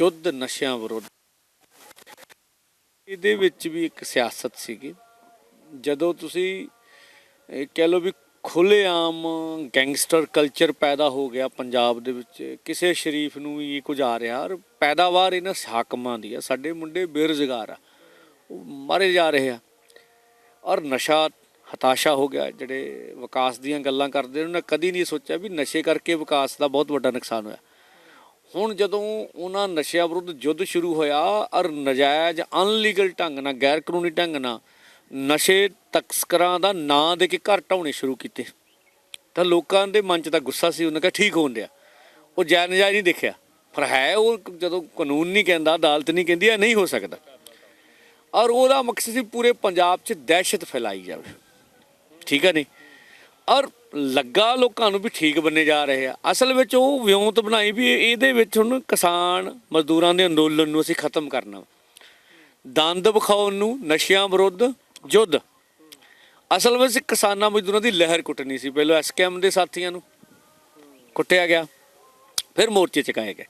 ਯੁੱਧ ਨਸ਼ਿਆਂ ਵਿਰੁੱਧ। ਇਹਦੇ ਵਿੱਚ ਵੀ ਇੱਕ ਸਿਆਸਤ ਸੀਗੀ। ਜਦੋਂ ਤੁਸੀਂ ਕਹਿ ਲਓ ਵੀ ਖੁੱਲ੍ਹੇਆਮ ਗੈਂਗਸਟਰ ਕਲਚਰ ਪੈਦਾ ਹੋ ਗਿਆ ਪੰਜਾਬ ਦੇ ਵਿੱਚ, ਕਿਸੇ ਸ਼ਰੀਫ ਨੂੰ ਵੀ ਕੁਝ ਆ ਰਿਹਾ। ਔਰ ਪੈਦਾਵਾਰ ਇਹਨਾਂ ਹਾਕਮਾਂ ਦੀ ਆ। ਸਾਡੇ ਮੁੰਡੇ ਬੇਰੁਜ਼ਗਾਰ ਆ। ਉਹ ਮਾਰੇ ਜਾ ਰਹੇ ਆ। ਔਰ ਨਸ਼ਾ ਹਤਾਸ਼ਾ ਹੋ ਗਿਆ। ਜਿਹੜੇ ਵਿਕਾਸ ਦੀਆਂ ਗੱਲਾਂ ਕਰਦੇ ਉਹਨਾਂ ਨੇ ਕਦੀ ਨਹੀਂ ਸੋਚਿਆ ਵੀ ਨਸ਼ੇ ਕਰਕੇ ਵਿਕਾਸ ਦਾ ਬਹੁਤ ਵੱਡਾ ਨੁਕਸਾਨ ਹੋਇਆ। ਹੁਣ ਜਦੋਂ ਉਹਨਾਂ ਨਸ਼ਿਆਂ ਵਿਰੁੱਧ ਯੁੱਧ ਸ਼ੁਰੂ ਹੋਇਆ ਔਰ ਨਜਾਇਜ਼ ਅਨਲੀਗਲ ਢੰਗ ਨਾਲ ਗੈਰ ਕਾਨੂੰਨੀ ਢੰਗ ਨਾਲ ਨਸ਼ੇ ਤਸਕਰਾਂ ਦਾ ਨਾਂ ਦੇ ਕੇ ਘਰ ਢਾਉਣੇ ਸ਼ੁਰੂ ਕੀਤੇ, ਤਾਂ ਲੋਕਾਂ ਦੇ ਮਨ 'ਚ ਤਾਂ ਗੁੱਸਾ ਸੀ, ਉਹਨਾਂ ਕਿਹਾ ਠੀਕ ਹੋਣ ਡਿਆ। ਉਹ ਜਾਇਜ਼ ਨਜਾਇਜ਼ ਨਹੀਂ ਦੇਖਿਆ। ਪਰ ਹੈ ਉਹ ਜਦੋਂ ਕਾਨੂੰਨ ਨਹੀਂ ਕਹਿੰਦਾ, ਅਦਾਲਤ ਨਹੀਂ ਕਹਿੰਦੀ, ਇਹ ਨਹੀਂ ਹੋ ਸਕਦਾ। ਔਰ ਉਹਦਾ ਮਕਸਦ ਸੀ ਪੂਰੇ ਪੰਜਾਬ 'ਚ ਦਹਿਸ਼ਤ ਫੈਲਾਈ ਜਾਵੇ। ਠੀਕ ਹੈ ਨਹੀਂ? ਔਰ ਲੱਗਾ, ਲੋਕਾਂ ਨੂੰ ਵੀ ਠੀਕ ਬੰਨੇ ਜਾ ਰਹੇ ਆ। ਅਸਲ ਵਿੱਚ ਉਹ ਵਿਉਂਤ ਬਣਾਈ ਵੀ ਇਹਦੇ ਵਿੱਚ ਹੁਣ ਕਿਸਾਨ ਮਜ਼ਦੂਰਾਂ ਦੇ ਅੰਦੋਲਨ ਨੂੰ ਅਸੀਂ ਖਤਮ ਕਰਨਾ ਦੰਦ ਵਿਖਾਉਣ ਨੂੰ, ਨਸ਼ਿਆਂ ਵਿਰੁੱਧ ਯੁੱਧ। ਅਸਲ ਵਿੱਚ ਕਿਸਾਨਾਂ ਮਜ਼ਦੂਰਾਂ ਦੀ ਲਹਿਰ ਕੁੱਟਣੀ ਸੀ। ਪਹਿਲਾਂ ਐਸਕੇਐਮ ਦੇ ਸਾਥੀਆਂ ਨੂੰ ਕੁੱਟਿਆ ਗਿਆ, ਫਿਰ ਮੋਰਚੇ ਚਕਾਏ ਗਏ।